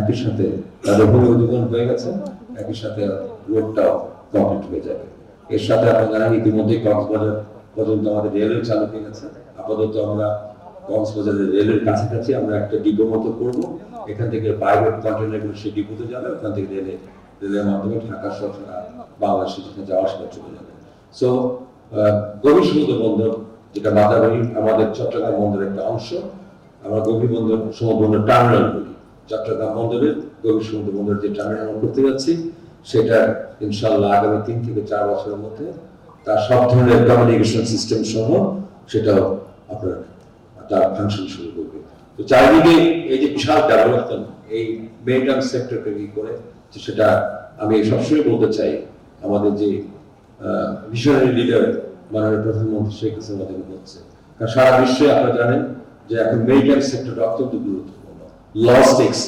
একই সাথে তাদের ভূমি অধিগ্রহণ হয়ে গেছে, একই সাথে রোডটাও কমপ্লিট হয়ে যাবে। এর সাথে আপনারা ইতিমধ্যে কক্সবাজার পর্যন্ত আমাদের রেলওয়ে চালু হয়ে গেছে। আপাতত আমরা কক্সবাজারের রেলের কাছাকাছি আমরা একটা ডিপো মতো করব। এখান থেকে প্রাইভেট কন্টেনারগুলো সেই ডিপোতে যাবে, ওখান থেকে রেলে, রেলের মাধ্যমে ঢাকা সহ বাংলাদেশে যেখানে যাওয়া আসা চলে যাবে। সো গভীর সমুদ্র বন্দর, যেটা মাতাবাড়ি আমাদের চট্টগ্রাম বন্দরের একটা অংশ, আমরা গভীর বন্দর সমুদ্র বন্দর টার্মিনাল চট্টগ্রাম বন্দরের গভীর বন্দর যে টার্মিনাল করতে যাচ্ছি। সেটা ইনশাল্লাহ আগামী তিন থেকে চার বছরের মধ্যে তার সব ধরনের কমিউনিকেশন সিস্টেম সহ সেটাও আপনার তার ফাংশন শুরু করবে। তো চারিদিকে এই যে বিশাল ডেভেলপমেন্ট এই মেরিটাইম সেক্টরকে করে সেটা আমি সবসময় বলতে চাই, আমাদের যে ভিশনারি লিডার মাননীয় প্রধানমন্ত্রী শেখ হাসিনা হচ্ছে। কারণ সারা বিশ্বে আপনারা জানেন যে এখন মেরিটাইম সেক্টরটা অত্যন্ত গুরুত্বপূর্ণ। লজিস্টিক্স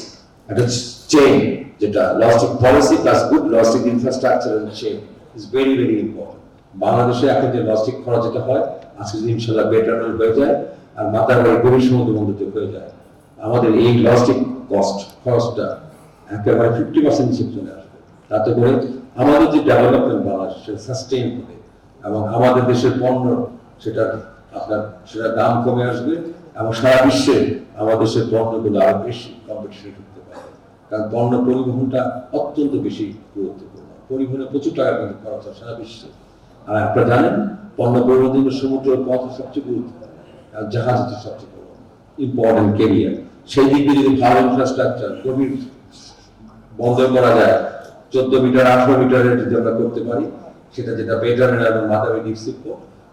একটা চেইন যেটা logistic policy plus good logistic infrastructure chain is very very important বাংলাদেশে এখন যে লজিস্টিক খরচ যেটা হয়, আজকে যদি ইনশাল্লাহ বেটারমেন্ট হয়ে যায়, আর মাথার বাড়ি গভীর সমুদ্র বন্ধুতে হয়ে যায়, আমাদের এই লজিস্টিক কস্ট খরচটা একেবারে ফিফটি পার্সেন্ট নিচে চলে আসবে। তাতে করে আমাদের যে ডেভেলপমেন্ট বাংলাদেশ, সেটা সাস্টেইন হবে এবং আমাদের দেশের পণ্য সেটা আপনার সেটা দাম কমে আসবে এবং সারা বিশ্বে আমাদের দেশের পণ্যগুলো আরও বেশি কম্পিটিশনে ঢুকতে পারে। কারণ পণ্য পরিবহনটা অত্যন্ত বেশি গুরুত্বপূর্ণ। পরিবহনে প্রচুর টাকা কিন্তু খরচ হয় সারা বিশ্বে। আর আপনারা জানেন পণ্য পরিবহনের জন্য সমুদ্র পথ সবচেয়ে গুরুত্বপূর্ণ। আর জাহাজ হচ্ছে সবচেয়ে বড়। ইম্পর্টেন্ট কেরিয়ার সেই দিক দিয়ে যদি ভালো ইনফ্রাস্ট্রাকচার গভীর বন্ধ করা যায়, চোদ্দ মিটার, আঠারো মিটারের যদি আমরা করতে পারি, সেটা যেটা বেটার এবং মাদারি ডিপসিপ্প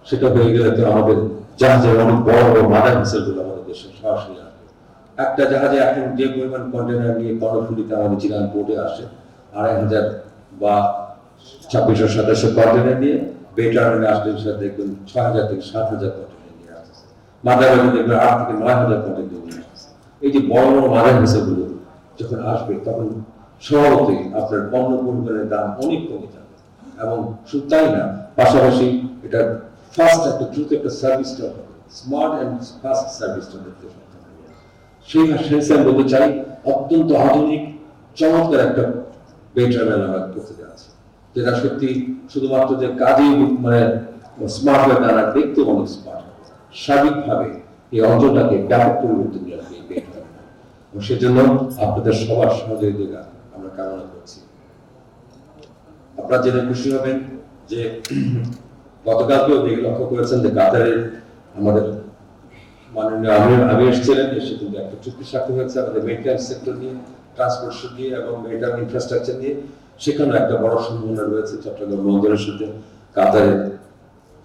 সেটা হয়ে গেলে তো আমাদের জাহাজের অনেক বড় বড় মাদারগুলো আমাদের দেশে সরাসরি আসবে একটা জাহাজে এখন যে পরিমাণ কন্টেনার নিয়ে কর্ণফুলিতে আমাদের চিরান পোর্টে আসে, আড়াই হাজার বা ছাব্বিশশো সাতাশশো কন্টেনার নিয়ে বেটারমেন্টে আসলে সেটা দেখবেন ছয় হাজার থেকে সাত হাজার কন্টেনার নিয়ে আসছে। মাদারবাড়ি দেখবেন আট থেকে নয় হাজার কন্টেনার নিয়ে আসছে। এই যে বড় বড় মাদারগুলো যখন আসবে, তখন সহজেই আপনার পণ্য পরিমাণের দাম অনেক কমে যাবে। এবং শুধু তাই না, পাশাপাশি এটা ফাস্ট একটা দ্রুত একটা সার্ভিসটা হবে স্মার্ট অ্যান্ড ফাস্ট সার্ভিসটা দেখতে সেই সেন্সে আমি বলতে চাই, অত্যন্ত আধুনিক, চমৎকার একটা বেটারম্যান আমরা করতে যাচ্ছি যেটা সত্যি শুধুমাত্র যে কাজেই মানে স্মার্ট হয়ে তারা দেখতে অনেক স্মার্ট সার্বিকভাবে এই অঞ্চলটাকে ব্যাপক পরিবর্তন নিয়ে আসবে এই বেটারম্যান এবং সেজন্য আপনাদের সবার সহযোগিতা আমরা কামনা করছি। আপনারা জেনে খুশি হবেন যে গতকালকেও দেখে লক্ষ্য করেছেন যে কাতারের আমাদের মাননীয় এসেছিলেন এসে কিন্তু একটা চুক্তি স্বাক্ষর হয়েছে আমাদের সেক্টর নিয়ে ট্রান্সপোর্টেশন নিয়ে এবং মেরিটাইম ইনফ্রাস্ট্রাকচার নিয়ে। সেখানে একটা বড় সম্ভাবনা রয়েছে চট্টগ্রাম বন্দরের সাথে।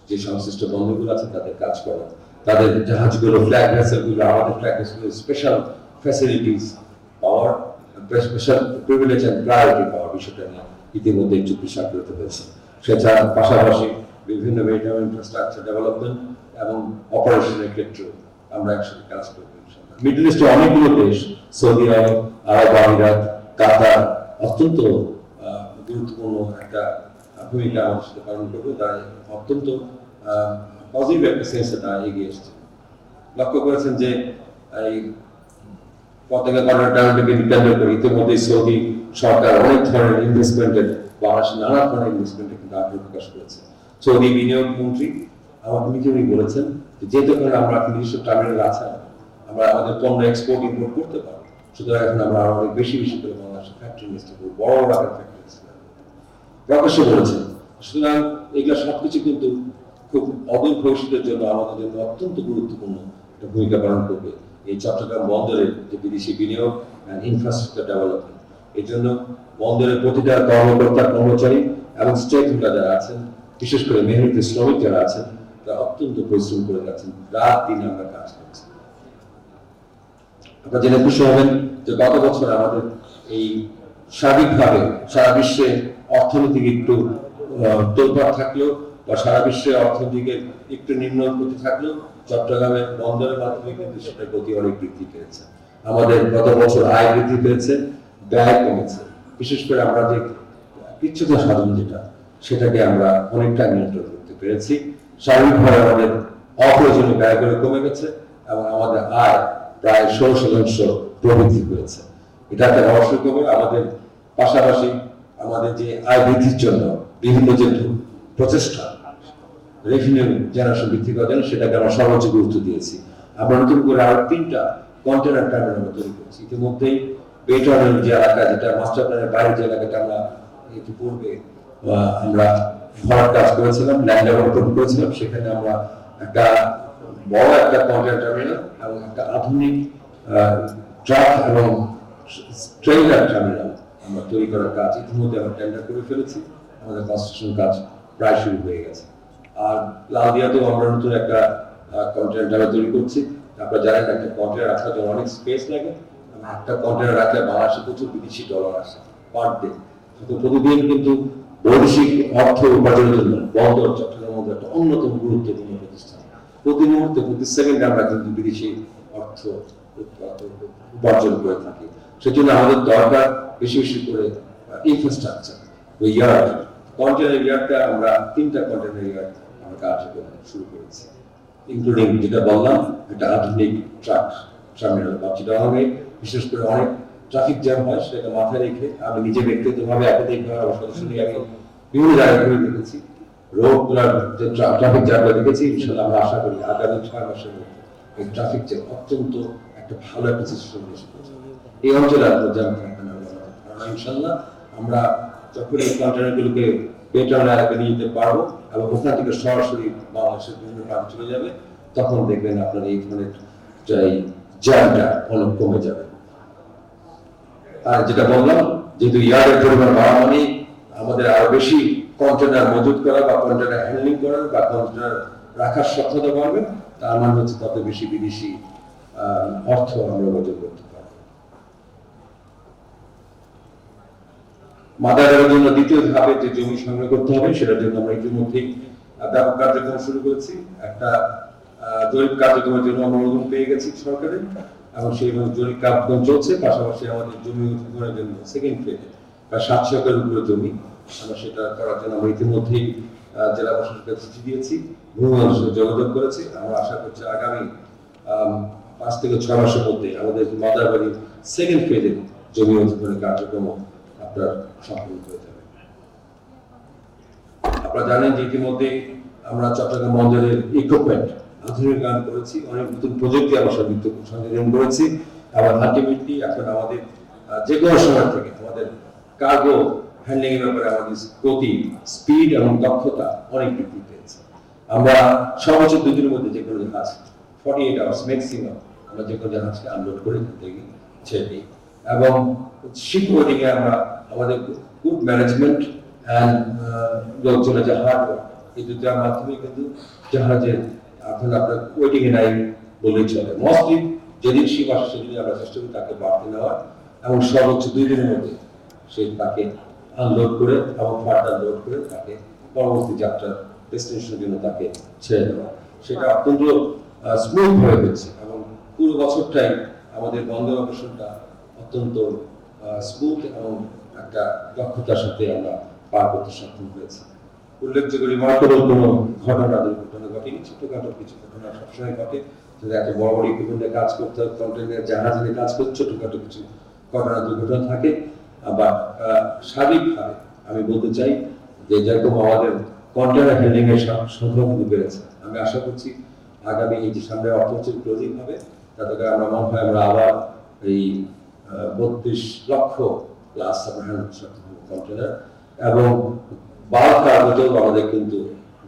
যে সংশ্লিষ্ট বন্দরগুলো আছে তাদের কাজ করা। তাদের জাহাজগুলো ফ্ল্যাগ ভেসেলগুলো আমাদের flag ভেসেলগুলো special facilities power special privilege and priority power বিষয়টা নিয়ে ইতিমধ্যে চুক্তি স্বাক্ষরিত হয়েছে। সেছাড়া পাশাপাশি বিভিন্ন মেরিটাইম ইনফ্রাস্ট্রাকচার ডেভেলপমেন্ট এবং অপারেশনের ক্ষেত্রে আমরা একসাথে কাজ করব মিডল ইস্টে অনেকগুলো দেশ সৌদি আরব আরব আমিরাত কাতার অত্যন্ত গুরুত্বপূর্ণ একটা ভূমিকা আমাদের সাথে পালন করবে। তারা অত্যন্ত পজিটিভ একটা সেন্সে তারা এগিয়ে এসছে। লক্ষ্য করেছেন যে, এই পতাকা করার টার্গেটকে কেন্দ্র করে ইতিমধ্যে সৌদি সরকার অনেক ধরনের ইনভেস্টমেন্টের বাংলাদেশে নানা ধরনের ইনভেস্টমেন্টের কিন্তু আগ্রহ প্রকাশ করেছে। সৌদি বিনিয়োগ মন্ত্রী আমার নিজে উনি বলেছেন যে যেহেতু আমরা নিজস্ব টার্মিনাল আছে, আমরা আমাদের পণ্য এক্সপোর্ট ইম্পোর্ট করতে পারি সুতরাং এখন আমরা অনেক বেশি বেশি করে বাংলাদেশে ফ্যাক্টরি ইনভেস্ট করব, বড় বড় আকার ফ্যাক্টরি প্রকাশ্যে বলেছেন। সুতরাং এগুলো সবকিছু কিন্তু খুব অদূর ভবিষ্যতের জন্য আমাদের জন্য অত্যন্ত গুরুত্বপূর্ণ একটা ভূমিকা পালন করবে এই চট্টগ্রাম বন্দরের যে বিদেশি বিনিয়োগ ইনফ্রাস্ট্রাকচার ডেভেলপমেন্ট এই জন্য বন্দরের প্রতিটা কর্মকর্তা, কর্মচারী এবং স্টেক হোল্ডার যারা আছেন বিশেষ করে মেহনতি শ্রমিক যারা আছেন তারা অত্যন্ত পরিশ্রম করে যাচ্ছেন রাত দিন আমরা কাজ করছি আপনারা জেনে খুশি হবেন যে গত বছর আমাদের এই সার্বিকভাবে সারা বিশ্বে অর্থনৈতিক একটু তোলপাড় থাকলেও বা সারা বিশ্বে অর্থনৈতিকের একটু নিম্ন গতি থাকলেও চট্টগ্রামের বন্দরের মাধ্যমে কিন্তু সেটা গতি অনেক বৃদ্ধি পেয়েছে আমাদের গত বছর আয় বৃদ্ধি পেয়েছে ব্যয় কমেছে বিশেষ করে আমরা যে বিচ্ছুতা সাধন যেটা সেটাকে আমরা অনেকটা নিয়ন্ত্রণ করতে পেরেছি। সার্বিকভাবে আমাদের অপ্রয়োজনীয় ব্যয়গুলো কমে গেছে এবং আমাদের আয় প্রায় ষোলো শতাংশ প্রবৃদ্ধি হয়েছে। এটা একটা রহস্য খবর আমাদের পাশাপাশি আমাদের যে আয় বৃদ্ধির জন্য বিভিন্ন যে প্রচেষ্টা রেভিনিউ জেনারেশন বৃদ্ধি করার জন্য সেটাকে আমরা সর্বোচ্চ গুরুত্ব দিয়েছি। আমরা নতুন করে আরও তিনটা কন্টেনার টার্মিনাল আমরা তৈরি করছি। ইতিমধ্যেই বেটনের যে এলাকা, যেটা মাস্টার প্ল্যানের বাইরে যে এলাকাটা আমরা ইতিপূর্বে আমরা কাজ করেছিলাম, ল্যান্ড ডেভেলপমেন্ট করেছিলাম, সেখানে আমরা একটা বড় একটা কন্টেনার টার্মিনাল এবং একটা আধুনিক ট্রাক এবং ট্রেইলার টার্মিনাল আমরা তৈরি করার কাজ ইতিমধ্যে আমরা টেন্ডার করে ফেলেছি। আমাদের কনস্ট্রাকশন কাজ প্রায় শুরু হয়ে গেছে। আর লালদিয়াতেও আমরা নতুন একটা কন্টেনার তৈরি করছি। আপনারা জানেন একটা কন্টেনার রাখার জন্য অনেক স্পেস লাগে। একটা কন্টেনার রাখলে বাংলাদেশে প্রচুর বিদেশি ডলার আসে পার ডে তো প্রতিদিন কিন্তু বৈদেশিক অর্থ উপার্জনের জন্য বন্দর চট্টগ্রামের মধ্যে একটা অন্যতম গুরুত্বপূর্ণ প্রতিষ্ঠান। প্রতি মুহূর্তে, প্রতি সেকেন্ডে আমরা কিন্তু বিদেশি অর্থ উপার্জন করে থাকি। সেজন্য আমাদের দরকার বেশি বেশি করে ইনফ্রাস্ট্রাকচার ওই ইয়ার্ড কন্টেনার ইয়ার্ডটা আমরা, তিনটা কন্টেনার ইয়ার্ড আমরা কার্যক্রম শুরু করেছি। ইনক্লুডিং যেটা বললাম, একটা আধুনিক ট্রাক টার্মিনাল বা চিটাগাংয়ে বিশেষ করে অনেক ট্রাফিক জ্যাম হয় সেটাকে মাথায় রেখে আমি নিজে ব্যক্তিগতভাবে একাধিকভাবে আমার সদস্য নিয়ে আমি বিভিন্ন জায়গায় ঘুরে দেখেছি রোডগুলার যে ট্রাফিক জ্যামটা দেখেছি ইনশাল্লাহ আমরা আশা করি আগামী ছয় মাসের মধ্যে এই ট্রাফিক জ্যাম অত্যন্ত একটা ভালো একটা সিস্টেম এই অঞ্চলে আর জ্যাম থাকবে না ধারণা। ইনশাল্লাহ আমরা যখন এই কন্টেনারগুলোকে বেটার এলাকায় নিয়ে যেতে পারব এবং ওখান থেকে সরাসরি বাংলাদেশের বিভিন্ন প্রান্তে চলে যাবে, তখন দেখবেন আপনার এই ধরনের জ্যামটা অনেক কমে যাবে। আর যেটা বললাম, যেহেতু ইয়ার্ডের পরিমাণ বাড়া মানে আমাদের আরও বেশি কন্টেনার মজুত করা বা কন্টেনার হ্যান্ডলিং করা বা কন্টেনার রাখার সক্ষমতা বাড়বে, তার মানে হচ্ছে তত বেশি বিদেশি অর্থ আমরা অর্জন করতে পারব। মাদারের জন্য দ্বিতীয় ধাপে যে জমি সংগ্রহ করতে হবে, সেটার জন্য আমরা ইতিমধ্যেই ব্যাপক কার্যক্রম শুরু করেছি। একটা জরিপ কার্যক্রমের জন্য অনুমোদন পেয়ে গেছি সরকারের। এবং সেই জরিপ কার্যক্রম চলছে, পাশাপাশি আমাদের জমি অধিগ্রহণের জন্য সেকেন্ড ফেজে প্রায় সাতশো একর উপরে জমি। আমরা সেটা করার জন্য আমরা ইতিমধ্যেই জেলা প্রশাসনকে চিঠি দিয়েছি। ভূমি মানুষের যোগাযোগ করেছি। আমরা আশা করছি আগামী পাঁচ থেকে ছয় মাসের মধ্যে আমাদের মাদারবাড়ির সেকেন্ড ফেজে জমি অধিগ্রহণের কার্যক্রম আপনার সম্পূর্ণ হয়ে যাবে। আপনারা জানেন যে ইতিমধ্যে আমরা চট্টগ্রাম বন্দরের ইকুইপমেন্ট আধুনিকায়ন করেছি, অনেক নতুন প্রযুক্তি আমরা সংযুক্ত সংযোজন করেছি। আবার আলটিমেটলি এখন আমাদের যে কোনো সময় থেকে আমাদের কার্গো হ্যান্ডলিং এর ব্যাপারে আমাদের গতি স্পিড এবং দক্ষতা অনেক বৃদ্ধি পেয়েছে। আমরা সর্বোচ্চ দুই দিনের মধ্যে যে কোনো জাহাজ ফর্টি এইট আওয়ার্স ম্যাক্সিমাম আমরা যে কোনো জাহাজকে আনলোড করে দেখি ছেড়ে দিই। এবং শিপ আমরা আমাদের গুড ম্যানেজমেন্ট অ্যান্ড লোকজনের যে হার্ড ওয়ার্ক এই দুটার মাধ্যমে কিন্তু জাহাজের এখন আপনার ওয়েটিং এ চলে। মোস্টলি যেদিন সেদিন আমরা চেষ্টা করি তাকে বাড়তে এবং সর্বোচ্চ দুই দিনের মধ্যে সে তাকে আনলোড করে এবং ফার্দার লোড করে তাকে পরবর্তী যাত্রার ডেস্টিনেশনের জন্য তাকে ছেড়ে দেওয়া। সেটা অত্যন্ত স্মুথ হয়ে এবং পুরো বছরটাই আমাদের বন্দর অপারেশনটা অত্যন্ত স্মুথ এবং একটা দক্ষতার সাথে আমরা পার করতে সক্ষম হয়েছি। উল্লেখযোগ্য রিমার্কেবল কোনো ঘটনা কিছু ঘটনা সবসময় ঘটে। এত বড় বড় ইকুইপমেন্টে কাজ করতে কন্টেনার জাহাজ নিয়ে কাজ করতে ছোটখাটো কিছু ঘটনা, দুর্ঘটনা থাকে, আবার সার্বিকভাবে আমি বলতে চাই যে যেরকম আমাদের কন্টেনার হ্যান্ডলিং এর সংখ্যা বেড়েছে। আমি আশা করছি আগামী এই যে সামনে অর্থ বছর ক্লোজিং হবে, তাতে করে আমরা মনে হয় আমরা আবার এই বত্রিশ লক্ষ প্লাস আমরা কন্টেনার এবং বাল্ক কার্গোতেও আমাদের কিন্তু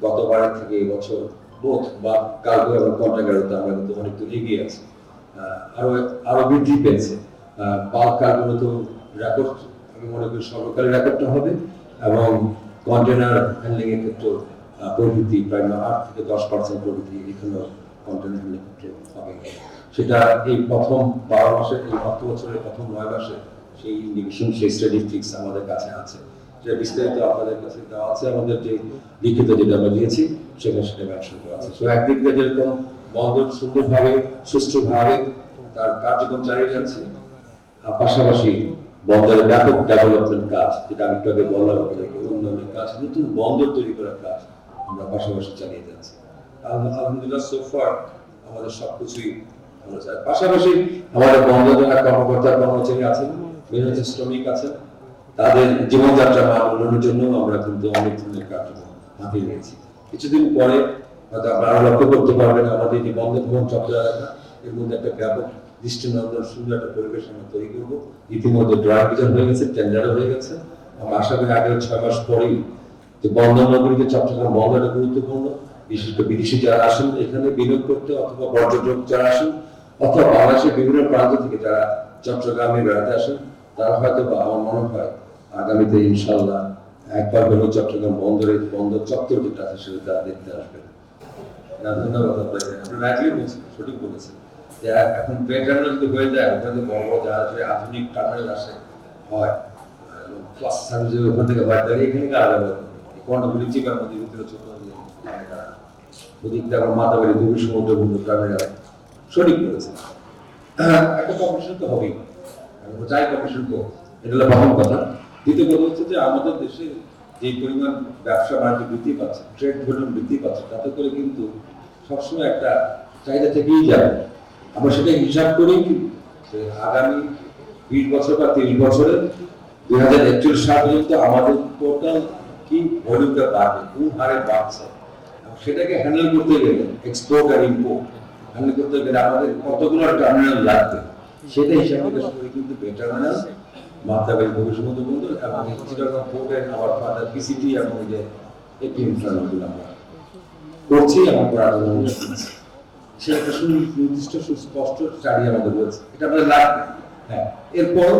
গতবারের থেকে এবছর বোধ বা কার্গো এবং কন্টেনারতে আমরা কিন্তু অনেক দূর এগিয়ে আছি। আরও আরও বৃদ্ধি পেয়েছে। বাল্ক কার্গো তো রেকর্ড আমি মনে করি সর্বকালের রেকর্ডটা হবে এবং কন্টেনার হ্যান্ডলিং এর ক্ষেত্রে প্রবৃদ্ধি প্রায় আট থেকে দশ পার্সেন্ট প্রবৃদ্ধি এখানেও কন্টেনার হ্যান্ডলিং ক্ষেত্রে হবে। সেটা এই প্রথম বারো মাসে, এই অর্থ বছরের প্রথম নয় মাসে সেই ইন্ডিকেশন সেই স্ট্যাটিস্টিক্স আমাদের কাছে আছে। যে বিস্তারিত আপনাদের কাছে দেওয়া আছে, আমাদের যে লিখিত যেটা দিয়েছি সেখানে সেটা করা আছে। তো একদিক দিয়ে যেরকম বন্দর সুন্দরভাবে, সুষ্ঠুভাবে তার কার্যক্রম চালিয়ে যাচ্ছে পাশাপাশি বন্দরের ব্যাপক ডেভেলপমেন্ট কাজ, যেটা আমি একটু আগে বললাম আপনাদেরকে, উন্নয়নের কাজ, নতুন বন্দর তৈরি করার কাজ আমরা পাশাপাশি চালিয়ে যাচ্ছি। আলহামদুলিল্লাহ সোফার আমাদের সবকিছুই পাশাপাশি আমাদের বন্দর যারা কর্মকর্তা, কর্মচারী আছেন মেহনতি শ্রমিক আছে তাদের জীবনযাত্রা মান উন্নয়নের জন্য আমরা কিন্তু অনেক ধরনের কার্যক্রম হাতে নিয়েছি। কিছুদিন পরে হয়তো আপনারা লক্ষ্য করতে পারবেন, আমাদের যে বঙ্গভবন চত্বর এলাকা, এর মধ্যে একটা ব্যাপক দৃষ্টিনন্দন সুন্দর একটা পরিবেশ আমরা তৈরি করব। ইতিমধ্যে ড্রয়িং বিচার হয়ে গেছে টেন্ডারও হয়ে গেছে। আমরা আশা করি আগের ছয় মাস পরেই যে বন্দর নগরীতে চট্টগ্রাম বন্দরটা গুরুত্বপূর্ণ। বিশেষ করে বিদেশি যারা আসেন, এখানে বিনিয়োগ করতে অথবা পর্যটক যারা আসেন, অথবা বাংলাদেশের বিভিন্ন প্রান্ত থেকে যারা চট্টগ্রামে বেড়াতে আসেন তারা হয়তো বা আমার মনে হয় আগামীতে ইনশাল্লাহ একবার হলেও চট্টগ্রাম বন্দরে বন্দর চত্বর যেটা আছে সেটা তারা দেখতে আসবেন না, ধন্যবাদ আপনাকে। সঠিক বলেছেন। যে এখন ট্রেন টার্মিনাল হয়ে যায় ওখানে বড় বড় জাহাজ আধুনিক টার্মিনাল আসে হয় প্লাস সার্ভিস ওখান থেকে বাইরে দাঁড়িয়ে এখানে মধ্যে ভিতরে ছোট ওদিকটা দুই সমুদ্র বন্ধু টার্মিনাল সঠিক একটা কম্পিটিশন তো হবেই। এটা কথা। দ্বিতীয় কথা হচ্ছে যে আমাদের দেশে যে পরিমাণ ব্যবসা বাণিজ্য বৃদ্ধি পাচ্ছে ট্রেড ভলিউম বৃদ্ধি পাচ্ছে, তাতে করে কিন্তু সবসময় একটা চাহিদা থেকেই যাবে। আমরা সেটা হিসাব কিন্তু আগামী বিশ বছর বা তিরিশ বছরে দুই হাজার একচল্লিশ সাল পর্যন্ত আমাদের টোটাল কি ভলিউমটা বাড়বে, কোন হারে বাড়ছে? সেটাকে হ্যান্ডেল করতে গেলে এক্সপোর্ট আর ইম্পোর্ট হ্যান্ডেল করতে গেলে আমাদের কতগুলো টার্মিনাল লাগবে? সেটা হিসাব কিন্তু ভবিষ্যৎ বন্ধু এবং চিটাগং পোর্টের ফাদার পিসিটি এবং যে আমরা করছি এবং করার জন্য সে একটা সুনির্দিষ্ট সুস্পষ্ট স্টাডি আমাদের রয়েছে। এটা আমাদের লাগবে হ্যাঁ এরপর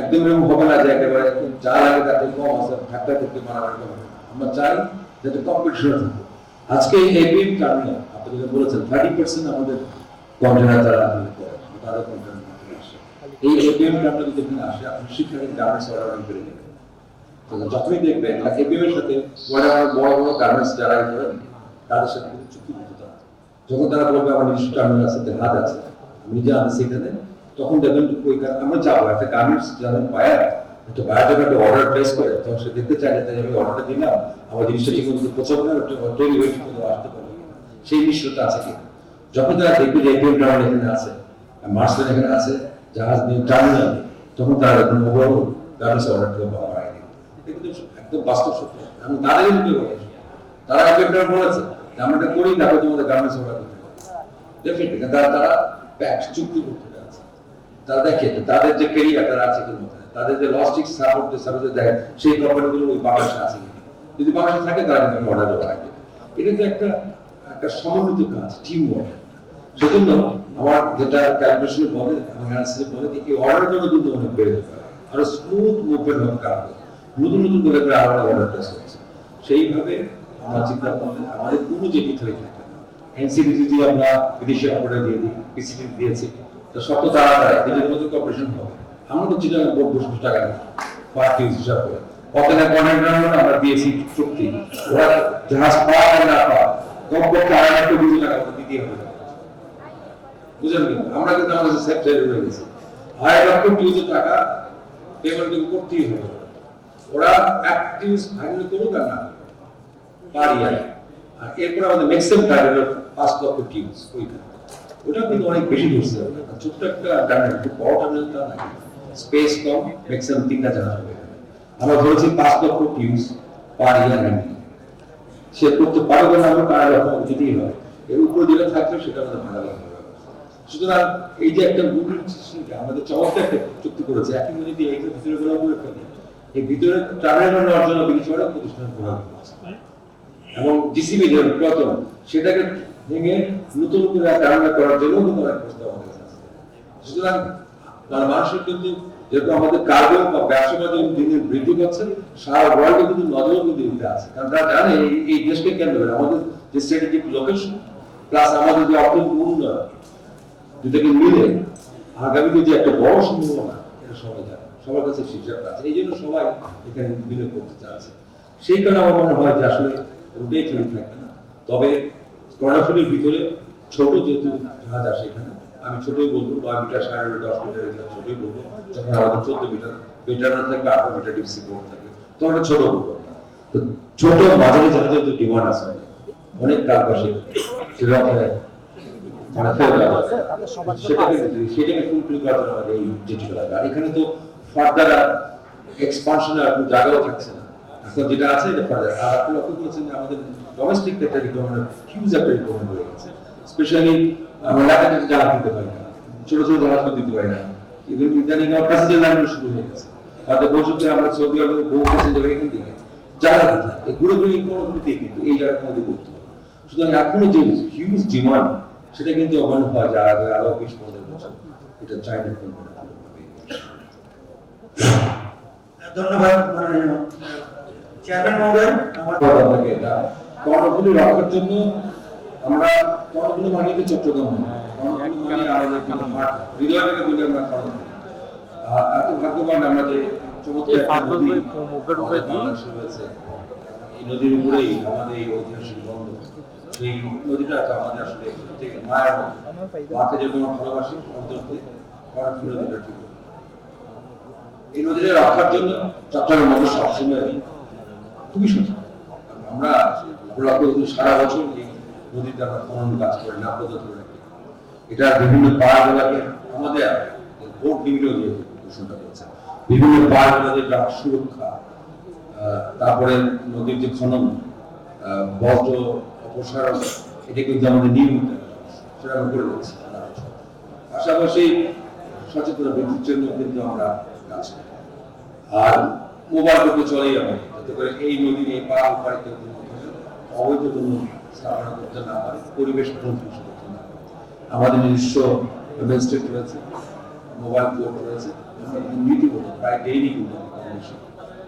একদম এরকম হবে না যে একেবারে যা লাগে তাতে কম আছে। আমরা চাই যাতে কম্পিটিশন থাকে আজকে টার্মিনাল আপনি যেটা বলেছেন থার্টি পার্সেন্ট আমাদের কন্টেনার তারা করে কন্টেনার আসে। এই এপিএম এখানে আসে, আপনি গার্মেন্টস অর্ডার করে নেবেন। দেখবেন এপিএম এর সাথে বড় বড় গার্মেন্টস যারা তাদের সাথে কিন্তু যখন তারা বলবে, আমার নিজস্ব টার্মিনাল আছে হাত আছে, আমি আছি সেখানে, তখন দেখবেন ওই আমরা যাব। একটা গার্মেন্টস যারা বায়ার একটা একটা অর্ডার প্লেস করে, তখন সে দেখতে যে আমি অর্ডারটা দিলাম। আমার জিনিসটা ঠিক মতো তৈরি মতো আসতে পারবে সেই মিশ্রতা আছে কি যখন তারা দেখবে যে এটিএম টার্মিনাল এখানে আছে মার্সেল এখানে আছে, জাহাজ নিয়ে টার্মিনাল তখন তারা দেখবেন ওভারঅল গার্মেন্টস দিবে এটা কিন্তু একদম বাস্তব সত্য। আমি তাদের কিন্তু তারা একটা বলেছে আমরা এটা করি তারপর তোমাদের গার্মেন্টস অর্ডার করতে পারবে। ডেফিনেটলি তারা তারা চুক্তি করতে আছে তারা দেখে তাদের যে কেরিয়ার তারা আছে কি মধ্যে তাদের যে লজিস্টিক সাপোর্ট যে সার্ভিস দেয় সেই কোম্পানিগুলো ওই বাংলাদেশে আছে কিনা যদি বাংলাদেশে থাকে, তারা কিন্তু অর্ডার দেওয়া এটা তো একটা একটা সমন্বিত কাজ টিম ওয়ার্ক সেজন্য আমার যেটা ক্যালকুলেশন বলে অ্যানালিসিস বলে যে অর্ডার জন্য কিন্তু অনেক বেড়ে যেতে আরও স্মুথ মুভমেন্ট হবে কাজ নতুন নতুন করে করে আবার অর্ডার হচ্ছে। সেইভাবে আমরা চিন্তা করলে আমাদের কোনো যে ভিতরে দিয়ে আমরা বিদেশি দিয়ে দিই দিয়েছি। তো সব তো তাড়াতাড়ি মধ্যে হবে। আমরা তো চিন্তা বোর্ড বসে টাকা নেই পার্টি হিসাব করে। আমরা দিয়েছি চুক্তি। ওরা জাহাজ পাওয়া না পাওয়া, কমপক্ষে আড়াই টাকা দিতে হবে। বুঝলেন কি? আমরা কিন্তু আমাদের হয়ে আড়াই লক্ষ টাকা পেমেন্ট কিন্তু করতেই হবে। ওরা অ্যাক্টিভ হ্যান্ডেল করুক আর না পার আর এরপর আমাদের ম্যাক্সিমাম টার্গেট পাঁচ লক্ষ টিউবস ওইখানে ওটা কিন্তু অনেক বেশি ধরছে ছোট্ট একটা খুব বড় তা স্পেস কম ম্যাক্সিমাম তিনটা জাহাজ হবে। আমরা ধরেছি পাঁচ লক্ষ টিউবস পার ইয়ার সে করতে পারবে না আমরা তার রকম হবে। এর উপরে যেটা থাকবে সেটা আমাদের ভাড়া লাগবে। সুতরাং এই যে একটা আমাদের চমৎকার চুক্তি করেছে। ভিতরে করা এই ভিতরে বিদেশি অনেক প্রতিষ্ঠান এবং যে পুরাতন, সেটাকে ভেঙে নতুন করে করার জন্য কিন্তু অনেক প্রস্তাব আমাদের সুতরাং মানে মানুষের কিন্তু যেহেতু আমাদের বা ব্যবসা দিন দিন বৃদ্ধি পাচ্ছে, সারা ওয়ার্ল্ডে কিন্তু নজর কিন্তু দিতে আছে। কারণ তারা জানে এই- দেশকে কেন্দ্র করে আমাদের যে স্ট্র্যাটেজিক লোকেশন প্লাস আমাদের যে অর্থনৈতিক উন্নয়ন দুটাকে মিলে আগামীতে যে একটা বড় সম্ভাবনা এটা সবাই জানে সবার কাছে শিক্ষাটা আছে। এই জন্য সবাই এখানে বিনিয়োগ করতে চাচ্ছে। সেই কারণে আমার মনে হয় যে আসলে ওটাই খেলে থাকবে না। তবে কর্ণাফুলির ভিতরে ছোট যেহেতু জাহাজ আসে এখানে, আমি ছোটই বলব নয় মিটার সাড়ে দশ মিটার এগুলো ছোটই বলব। যখন আমাদের চোদ্দ মিটার মিটার না থাকবে আঠারো মিটার ডিপসি বোর্ড থাকবে তখন ছোট বলব তো ছোট মাঝারি জাহাজের তো ডিমান্ড আছে, অনেক কাল পাশে সেটা মানে ফেলে দেওয়া যাবে না। সেটাকে সেটাকে ফুলফিল করার জন্য আমাদের এই চিঠিটা লাগবে? আর এখানে তো ফার্দার এক্সপানশনের আর কোনো জায়গাও থাকছে না। এখন যেটা আছে এটা ফার্দার। আর আপনি লক্ষ্য করেছেন যে আমাদের ডোমেস্টিক একটা রিকোয়ারমেন্ট হিউজ একটা রিকোয়ারমেন্ট হয়ে গেছে। স্পেশালি আমরা ঢাকাতে জাহাজ দিতে পারি না ছোট ছোট জাহাজ দিতে পারি না। ইভেন ইদানিং আমার প্যাসেঞ্জার লাইন শুরু হয়ে গেছে। তাদের বছরতে আমরা সৌদি আরবে বহু প্যাসেঞ্জার এখান থেকে কোথায় এই ঘুরে ইকোনমিতে কিন্তু এই জায়গার মধ্যে করতে হবে সুতরাং এখনও যে হিউজ ডিমান্ড সেটা কিন্তু মনে হয় যে আগে আরও বিশ পনেরো বছর এটা চাইনা ধন্যবাদ মাননীয় চেয়ারম্যান মহোদয়। আমার আপনাকে এটা কর্ণফুলি রক্ষার জন্য আমরা কর্ণফুলি মানে চট্টগ্রাম। কর্ণফুলি মানে আমাদের কিন্তু হাট, হৃদয় থেকে বলি আমরা কর্ণফুলি। এত ভাগ্যবান আমরা যে চমৎকার মুখের উপরে। নদীর উপরেই আমাদের এই ঐতিহাসিক বন্ধ। এই নদীটা আমাদের আসলে থেকে মায়ের মাকে আমরা ভালোবাসি নদীটা ঠিক। এই নদীটা জন্য চট্টগ্রাম মানুষ সবসময় খুবই সচেতন আমরা সারা বছর এই নদীতে আমরা খনন কাজ করি না রাখি। এটা বিভিন্ন পাড়াগুলোকে আমাদের ভোট বিভিন্ন ঘোষণা করেছে, বিভিন্ন পাড়াগুলোদের গ্রাম সুরক্ষা তারপরে নদীর যে খনন বজ্র অপসারণ, এটা কিন্তু আমাদের নিয়মিত সেটা আমরা করে যাচ্ছি পাশাপাশি সচেতনতা বৃদ্ধির জন্য কিন্তু আমরা কাজ করি। আর মোবাইল চলেই যাবে, যাতে করে এই নদীর এই পার পাড়িত অবৈধ কোনো স্থাপনা করতে না পারে, পরিবেশ ধ্বংস করতে না আমাদের নিজস্ব রয়েছে মোবাইল রয়েছে প্রায় ডেইলি কিন্তু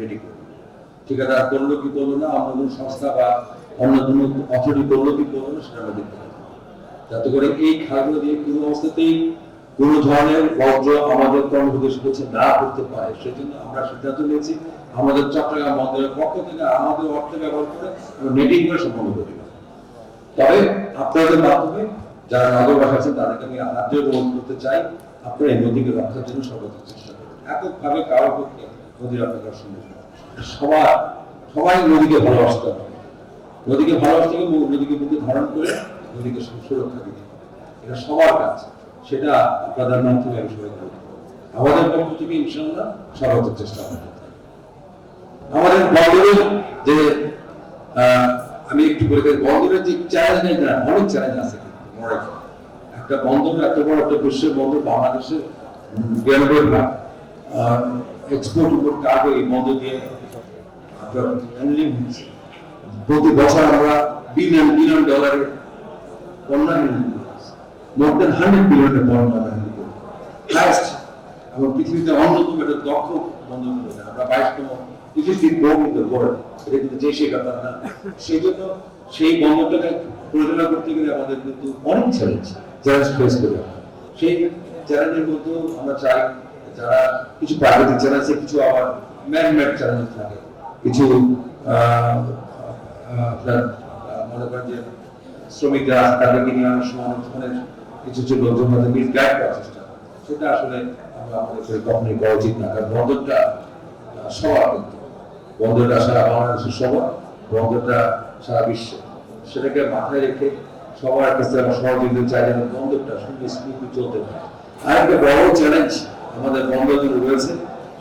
নেটিং করব। ঠিকাদার করল কি করল না, অন্য কোনো সংস্থা বা অন্য কোনো অথরিটি করল কি করল না, সেটা আমরা দেখতে যাতে করে এই দিয়ে কোনো অবস্থাতেই কোনো ধরনের বর্জ্য আমাদের না করতে পারে। সেজন্য আমরা সিদ্ধান্ত নিয়েছি, আমাদের চট্টগ্রাম বন্দরের পক্ষ থেকে আমাদের অর্থ ব্যবহার করে নেটিং করে সম্পন্ন তবে আপনাদের মাধ্যমে যারা নগরবাসী আছেন, তাদেরকে আমি গ্রহণ করতে চাই, আপনারা এই নদীকে রক্ষার জন্য সর্বোচ্চ চেষ্টা করুন। এককভাবে কারও পক্ষে নদী রক্ষা করা সবার সবাই নদীকে ভালোবাসতে হবে। নদীকে ভালোবাসতে হবে নদীকে বুকে ধারণ করে নদীকে সুরক্ষা দিতে এটা সবার কাজ। সেটা মাধ্যমে আমি সবাই করব আমাদের পক্ষ থেকে ইনশাল্লাহ সর্বোচ্চ চেষ্টা করব আমাদের বন্দরের যে আমি একটু বলে দিই, বন্দরের যে চ্যালেঞ্জ নেই না অনেক চ্যালেঞ্জ আছে মনে। একটা বন্দর এত বড় একটা বিশ্বের বন্দর বাংলাদেশের ভাগ এক্সপোর্ট ইম্পোর্ট কার্গো এই বন্দর দিয়ে প্রতি বছর আমরা বিলিয়ন বিলিয়ন ডলারের পণ্য মোর দেন হান্ড্রেড বিলিয়নের পণ্য handle করি। এবং পৃথিবীতে অন্যতম একটা দক্ষ রয়েছে আমরা বাইশতম এটা কিন্তু যে ব্যাপার না। সেই জন্য সেই বন্দরটাকে পরিচালনা করতে গেলে আমাদের কিন্তু অনেক চ্যালেঞ্জ চ্যালেঞ্জ ফেস করতে সেই চ্যালেঞ্জের মধ্যেও আমরা চাই যারা কিছু প্রাকৃতিক চ্যালেঞ্জ কিছু আবার ম্যান মেড চ্যালেঞ্জ থাকে। কিছু মনে করেন যে শ্রমিকরা তাদেরকে নিয়ে অনেক সময় অনেক কিছু কিছু লোকজন করার চেষ্টা সেটা আসলে আমরা মনে করি উচিত না, কারণ বন্দরটা সবার কিন্তু বন্দরটা সারা বাংলাদেশের সবার, বন্দরটা সারা বিশ্বে। সেটাকে মাথায় রেখে সবার কাছে আমরা সহযোগিতা চাই যেন বন্দরটা সুন্দর স্মুথলি চলতে পারে। আরেকটা বড় চ্যালেঞ্জ আমাদের বন্দর রয়েছে,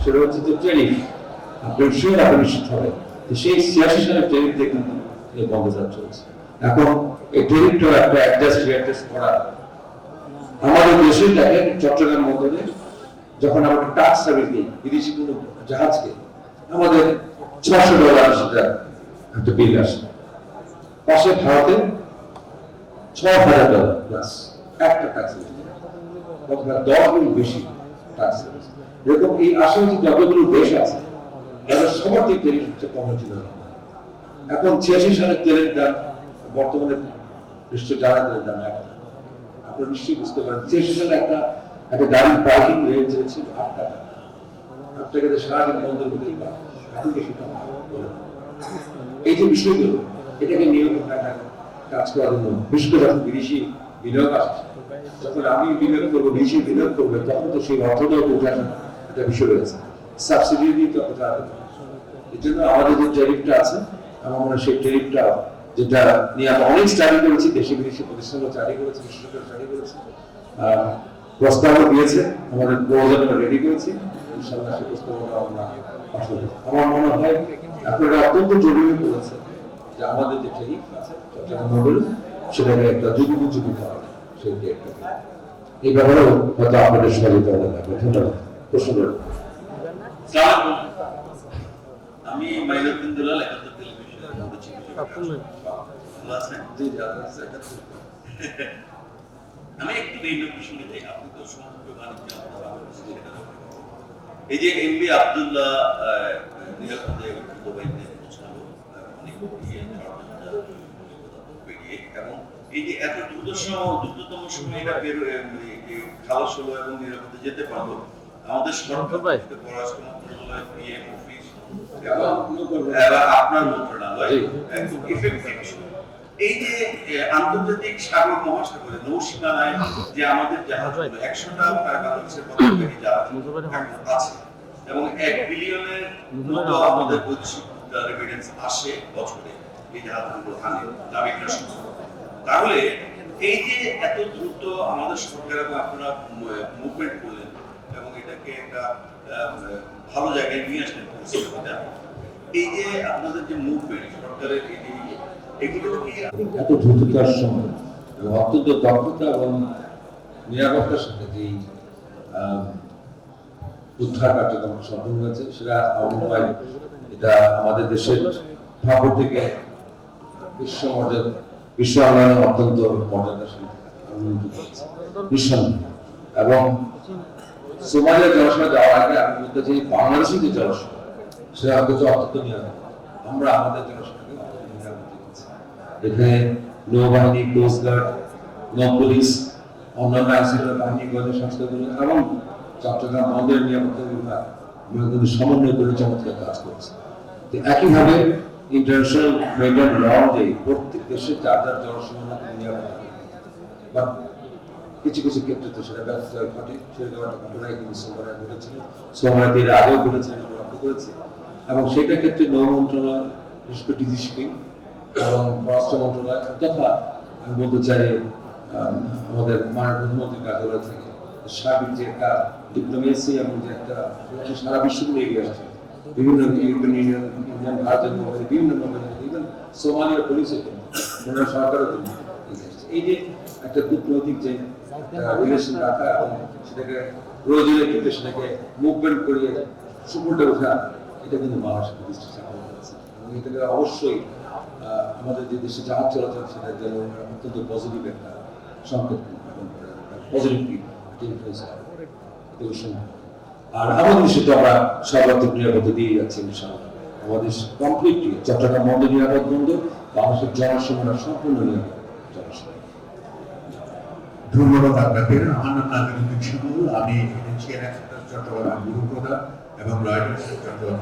সেটা হচ্ছে যে ট্রেনিং। আপনার আপনি নিশ্চিত হবে। সেই ছিয়াশি সালের ট্রেনিং দিয়ে কিন্তু এই বঙ্গযাত্রা চলছে। এখন এই ট্রেনিংটা একটা অ্যাডজাস্ট রিঅ্যাডজাস্ট করা আমাদের দেশের দেখেন চট্টগ্রাম বন্দরে যখন আমরা টাচ সার্ভিস দিই, বিদেশি কোনো জাহাজকে, আমাদের ছশো ডলার সেটা একটা বিল আসে। পাশে ভারতে ছ হাজার ডলার প্লাস একটা ট্যাক্স অথবা দশ গুণ বেশি। এই যতগুলো দেশ আছে সবার থেকে কম ছিল। এখন ছিয়াশি সালের তেলের দাম বর্তমানে নিশ্চয় জানা তেলের দাম এক আপনারা নিশ্চয়ই বুঝতে পারেন যে সালে একটা একটা পার্কিং রেট আট টাকা আট টাকাতে সারাদিন এখন এই যে বিষয়গুলো, এটাকে নিয়মিত কাজ করার জন্য, বিশেষ করে বিদেশি বিনিয়োগ আসছে যখন আমি বিনিয়োগ করব বিদেশি বিনিয়োগ করব তখন তো সেই অর্থটাও একটা বিষয় রয়েছে। সাবসিডি দিয়ে তো জন্য আমাদের যে ট্যারিফটা আছে আমার মনে হয় সেই যেটা নিয়ে অনেক স্টাডি করেছি দেশি বিদেশি প্রতিষ্ঠানগুলো স্টাডি করেছে বিশেষজ্ঞ স্টাডি করেছে আহ, প্রস্তাবও দিয়েছে আমাদের রেডি করেছি। ইনশাআল্লাহ সেই প্রস্তাবটা আমরা আমার মনে হয় আপনারা অত্যন্ত জরুরি করেছে যে আমাদের যে আছে সেটাকে একটা যুগোপযোগী করা। সেই ট্যারিফটাকে। এই ব্যাপারেও হয়তো আপনাদের সহযোগিতা লাগবে ধন্যবাদ। প্রশ্ন। আমি মাইনুদ্দিন একটু এবং এই যে এত দ্রুত সময় দ্রুততম সময়ে এটা বের এই যে খালাস হলো এবং নিরাপদে যেতে পারল আমাদের সরকার পররাষ্ট্র মন্ত্রণালয় পিএম অফিস এবং আপনার মন্ত্রণালয়। একদম effective এই যে আন্তর্জাতিক সাগর মহাসাগরে নৌসীমানায় যে আমাদের জাহাজগুলো একশোটা প্রায় বাংলাদেশের জাহাজ আছে এবং এক বিলিয়নের মতো আমাদের বৈদেশিক রেমিটেন্স আসে বছরে এই জাহাজগুলো আনে নাবিকরা সংস্থা তাহলে এই যে এত দ্রুত আমাদের সরকার এবং আপনারা মুভমেন্ট করলেন এবং এটাকে একটা ভালো জায়গায় নিয়ে আসলেন এই যে আপনাদের যে মুভমেন্ট সরকারের এই এগুলো কি এত দ্রুততার সময় অত্যন্ত দক্ষতা এবং নিরাপত্তার সাথে যেই উদ্ধার কার্যক্রম সম্পন্ন হয়েছে, সেটা এটা আমাদের দেশের ঠাকুর থেকে বিশ্ব মর্যাদা অত্যন্ত এবং সোমালিয়া যাওয়ার আগে আমি বলতে চাই যে অত্যন্ত আমরা আমাদের এখানে নৌবাহিনী কোস্টগার্ড নৌ পুলিশ অন্যান্য আইনশৃঙ্খলা বাহিনী, গোয়েন্দা সংস্থাগুলো এবং চট্টগ্রাম বন্দরের নিরাপত্তা বিভাগ সমন্বয় করে চমৎকার কাজ করছে। একইভাবে ইন্টারন্যাশনাল ল অনুযায়ী প্রত্যেক দেশের যার বা কিছু কিছু ক্ষেত্রে তো সেটা ব্যর্থ ঘটে সেরকম একটা কিন্তু ঘটেছিল আগেও আমরা লক্ষ্য করেছি। এবং সেটা ক্ষেত্রে নৌ মন্ত্রণালয় বিশেষ করে এবং পররাষ্ট্র মন্ত্রণালয় তথা আমি বলতে চাই আম, আমাদের মাননীয় কার্যালয় থেকে সার্বিক যে একটা ডিপ্লোমেসি এবং যে একটা সারা বিশ্বকে এগিয়ে আসছে বিভিন্ন ইউরোপিয়ান ভারতের মধ্যে, বিভিন্ন ইভেন সোমালিয়া পুলিশের সরকারও কিন্তু এই যে একটা কূটনৈতিক যে রিলেশন রাখা সেটাকে প্রয়োজনীয় ক্ষেত্রে সেটাকে মুভমেন্ট করিয়ে সুপুরটা ওঠা, এটা কিন্তু বাংলাদেশের দৃষ্টি সামনে করেছে এবং এটাকে অবশ্যই আমাদের যে দেশে জাহাজ চলাচল সেটা যেন অত্যন্ত পজিটিভ একটা সংকেত পজিটিভ ইনফ্লুয়েন্স সম্ভব। আর আমাদের তো আমরা সর্বাত্মক নিরাপত্তা দিয়ে যাচ্ছি ইনশাআল্লাহ। আমাদের কমপ্লিটলি চট্টগ্রাম বন্দর নিরাপদ বন্দর বাংলাদেশের জনসীমানা সম্পূর্ণ নিরাপদ। জনসীমানা ধন্যবাদ আপনাকে আমার নাম নাজিরুদ্দিন শিমুল। আমি এক্সপ্রেস চট্টগ্রাম গুরু প্রধান এবং রয়টার্স চট্টগ্রাম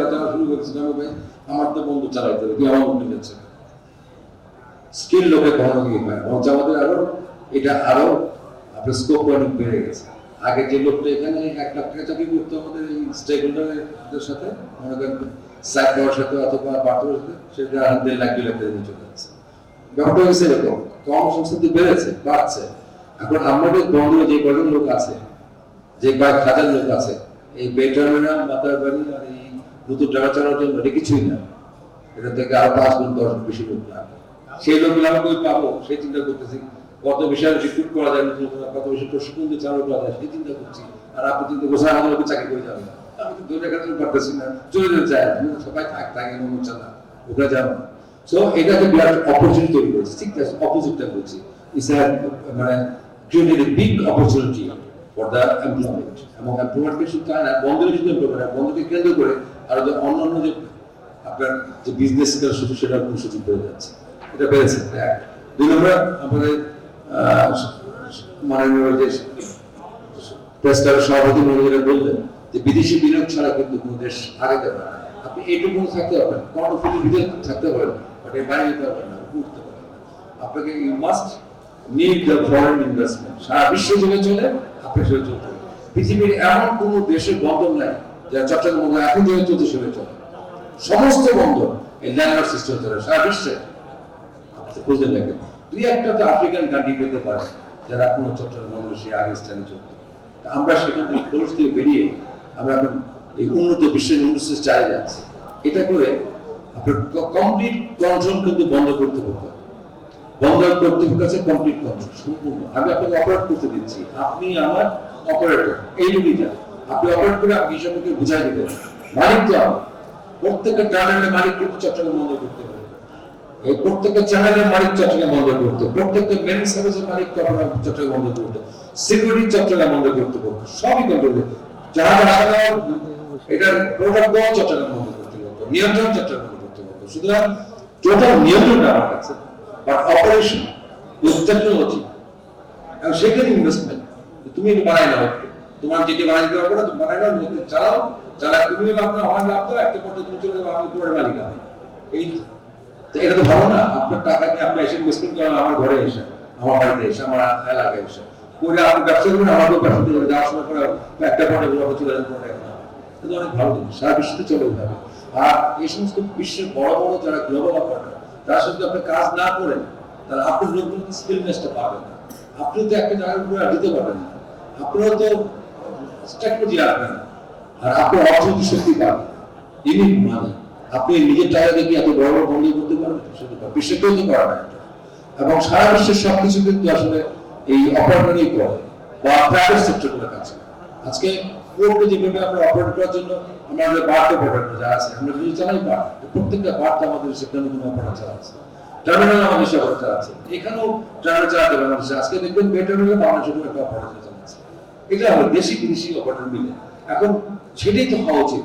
রাজা শুরু করেছিলাম ভাই? আমার তো বন্ধু চালাইতে হবে তুই আমার মধ্যে যাচ্ছে স্কিল লোকে কখনো কি হয় আমাদের আরও এটা আরও স্কোপ অনেক বেড়ে গেছে। আগে যে লোকটা এখানে এক লাখ টাকা চাকরি করতো আমাদের এই সাথে, মনে করেন সাইড পাওয়ার সাথে অথবা সাথে, সেটা দেড় লাখ, দুই লাখ টাকা চলে যাচ্ছে ব্যাপারটা হয়েছে এরকম বেড়েছে, বাড়ছে। এখন আমাদের যে কজন লোক আছে, যে কয়েক হাজার লোক আছে, এই বে টার্মিনাল মাতার বাড়ি আর এই নতুন টাকা চালানোর জন্য, এটা কিছুই না। এটা থেকে আরও পাঁচ গুণ, দশ বেশি লোক লাগবে সেই লোকগুলো আমি পাবো? সেই চিন্তা করতেছি। কত বিষয়ে রিক্রুট করা নতুন কত প্রশিক্ষণ দিয়ে চালানো করা যায় সেই চিন্তা করছি। আর আপনি চিন্তা করছেন আমাদের লোকে চাকরি করে যাবে। আমি তো পারতেছি না। চলে যেতে চাই সবাই থাক থাকে মনে হচ্ছে না। ওখানে যাব সো বিরাট অপরচুনিটি তৈরি করেছে। ঠিক আছে করছি মানে created a big opportunity for the employment. এবং এমপ্লয়মেন্টকে শুধু তাই না, বন্ধুকে শুধু এমপ্লয়মেন্ট কেন্দ্র করে আরও যে অন্যান্য যে আপনার যে বিজনেস সুযোগ সেটা সুযোগ বেড়ে যাচ্ছে। এটা এক দুই নম্বর, আমাদের মাননীয় যে সভাপতি বললেন যে বিদেশি বিনিয়োগ ছাড়া কিন্তু কোনো দেশ আগাতে পারে না। আপনি এইটুকু থাকতে পারবেন থাকতে পারেন বাট এর বাইরে যেতে পারবেন না। পারবেন না। আপনাকে you must need the foreign investment সারা বিশ্ব জুড়ে চলে, আপনি সেটা চলতে। পৃথিবীর এমন কোনো দেশের বন্দর নাই যা চট্টগ্রাম বন্দর এখন চলে। সমস্ত বন্দর এই ল্যান্ডমার্ক সিস্টেম চলে সারা বিশ্বে। আপনি খুঁজে দেখেন। দুই একটা তো আফ্রিকান কান্ট্রি পেতে পারে, যারা কোনো চট্টগ্রাম, সে আমরা সেখান থেকে বেরিয়ে আমরা এই উন্নত বিশ্বের উন্নত যাচ্ছি। এটা করে আপনার কমপ্লিট কন্ট্রোল কিন্তু বন্ধ করতে কাছে কমপ্লিট কন্ট্রোল সম্পূর্ণ। আমি আপনাকে অপারেট করতে দিচ্ছি। আপনি আমার অপারেটর এইটুকুই যা। আপনি অপারেট করে আপনি হিসাবকে বুঝাই দিবেন মালিক তো আমি। প্রত্যেকটা টার্মিনালের মালিক কিন্তু চট্টগ্রাম বন্ধ করতে হবে। এই প্রত্যেকটা চ্যানেলের মালিক চট্টগ্রাম বন্ধ করতে প্রত্যেকটা মেন সার্ভিসের মালিক চট্টগ্রাম বন্ধ করতে সিকিউরিটি চট্টগ্রাম বন্ধ করতে হবে সবই কন্ট্রোল যারা আসা এটার প্রোটোকল চট্টগ্রাম বন্ধ করতে হবে নিয়ন্ত্রণ চট্টগ্রাম বন্ধ করতে হবে সুতরাং টোটাল নিয়ন্ত্রণটা আমার কাছে বাট অপারেশন উইথ টেকনোলজি সেখানে ইনভেস্টমেন্ট তুমি বানাই নাও। তোমার যেটি বানাই পারব না, তুমি বানাই নাও চালাও চালা তুমি লাভ না আমার লাভ দাও একটা পর্যন্ত তুমি চলে যাব, আমি তোমার মালিক এই তো এটা তো ভালো না। আপনার এসে আমার ঘরে এসে, আমার বাড়িতে এসে, আমার এলাকায় এসে। করে আপনি ব্যবসা করবেন, আমাকেও ব্যবসা যাওয়ার সময় করে একটা এটা অনেক ভালো জিনিস। সারা চলে যাবে আর এই সমস্ত বিশ্বের বড় বড় যারা গ্লোবাল অপারেটর তারা যদি আপনি কাজ না করেন, তাহলে আপনি লোকজন স্কিলনেসটা পাবেন না। আপনি তো একটা জায়গার উপরে দিতে পারবেন না। আপনারা তো স্ট্র্যাটেজি আর আপনি অর্থনৈতিক শক্তি পাবেন ইউনিট মানে আপনি নিজের টাকা দেখে এত বড় বড় বন্ধ করতে পারবেন? সেটা বিশ্বে এবং সারা বিশ্বের সবকিছু কিন্তু আসলে এই অপারেটরই করে, বা প্রাইভেট আজকে পোর্টে যেভাবে আমরা অপারেট করার জন্য আমাদের বার্থ অপারেটর যারা আছে, আমরা যদি চালাই বার্থ প্রত্যেকটা বার্থ আমাদের সেখানে কোনো অপারেটর চালা আছে। টার্মিনাল আমাদের সে অপারেটর আছে। এখানেও টার্মিনাল চালাতে আমাদের আজকে দেখবেন বেটারনালে বাংলাদেশের কোনো একটা অপারেটর চালাচ্ছে। এটা হলো দেশি বিদেশি অপারেটর মিলে। এখন সেটাই তো হওয়া উচিত।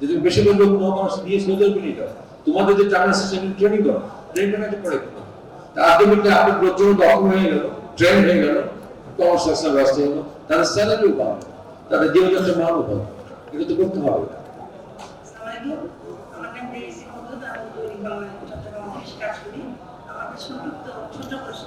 যে তুমি বেশি করে লোক মানুষ দিয়ে সৌদি আরবে নিয়ে তোমাদের যে টার্মিনাল সিস্টেম ট্রেনিং করো। ট্রেনিং একটা করে করো। তা আলটিমেটলি আপনার লোকজন দখল হয়ে গেল ট্রেন হয়ে গেল কনস্ট্রাকশন ব্যবস্থা হলো তাদের স্যালারিও পাবে তাদের জীবনযাত্রার মানও পাবে এটা তো করতে হবে। আমার বাংলা কাজ কাছে ছোট প্রশ্ন